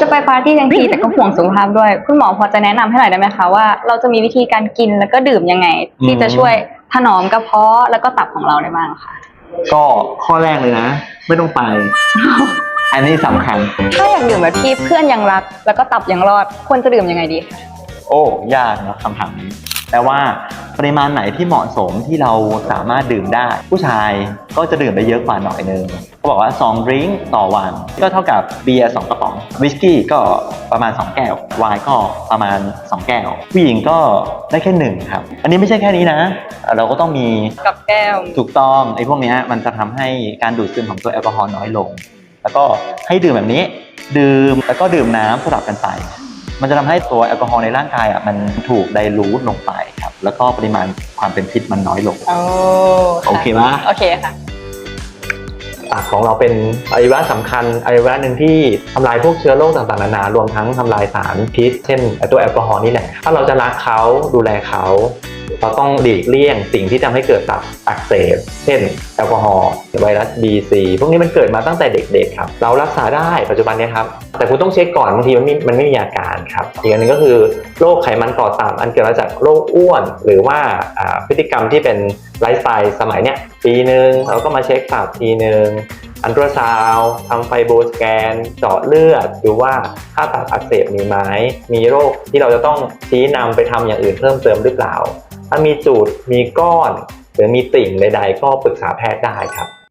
จะไปปาร์ตี้ทั้งทีแต่ก็ห่วงสุขภาพด้วย คุณหมอพอจะแนะนำให้หน่อยได้ไหมคะว่าเราจะมีวิธีการกินแล้วก็ดื่มยังไง ที่จะช่วยถนอมกระเพาะแล้วก็ตับของเราได้บ้างค่ะ ก็ข้อแรกเลยนะ ไม่ต้องไป อันนี้สำคัญ ถ้าอยากดื่มแบบที่เพื่อนยังรัก แล้วก็ตับยังรอดควรจะดื่มยังไงดีคะ โอ้ ยากนะคำถามนี้ แต่ว่า ปริมาณไหนที่เหมาะสมที่เราสามารถดื่มได้ ผู้ชายก็จะดื่มได้เยอะกว่าหน่อยนึงเขาบอกว่า2ดริงก์ต่อวัน ก็เท่ากับเบียร์2กระป๋องวิสกี้ก็ประมาณ 2 แก้วไวน์ก็ประมาณ 2 แก้วผู้หญิงก็ได้แค่หนึ่งครับ อันนี้ไม่ใช่แค่นี้นะ เราก็ต้องมีกับแก้วถูกต้องไอ้พวกเนี้ยมันจะทำให้การดูดซึมของตัวแอลกอฮอล์น้อยลง แล้วก็ให้ดื่มแบบนี้ ดื่มแล้วก็ดื่มน้ำสลับกันไป มันจะทำให้ตัวแอลกอฮอล์ในร่างกายอะมันถูกไดรูทลงไปครับ แล้วก็ปริมาณความเป็นพิษมันน้อยลง โอ้โอเคปะโอเคค่ะตับของเราเป็นอวัยวะสำคัญอวัยวะหนึ่งที่ทำลายพวกเชื้อโรคต่างๆนานารวมทั้งทำลายสารพิษ เช่นตัวแอลกอฮอล์นี่แหละ ถ้าเราจะรักเขาดูแลเขา เราต้องหลีกเลี่ยงสิ่งที่ทำให้เกิดตับอักเสบ เช่น แอลกอฮอล์ไวรัส BC พวกนี้มันเกิดมาตั้งแต่เด็กๆครับ เรารักษาได้ปัจจุบันนี้ครับ แต่คุณต้องเช็คก่อนบางทีมันไม่มันไม่มีอาการครับ อีกอันหนึงก็คือโรคไขมันก่อต่ำอันเกิดมาจากโรคอ้วน หรือว่าพฤติกรรมที่เป็นไลฟ์สไตล์สมัยเนี้ยปีหนึ่งเราก็มาเช็คตับทีหนึ่งอันตราซาวทำไฟโบสแกน เจาะเลือด ดูว่าค่าตับอักเสบมีไหมมีโรคที่เราจะต้องชี้นำไปทำอย่างอื่นเพิ่มเติมหรือเปล่า ถ้ามีจูดมีก้อน หรือมีติ่งใดๆ ก็ปรึกษาแพทย์ได้ครับ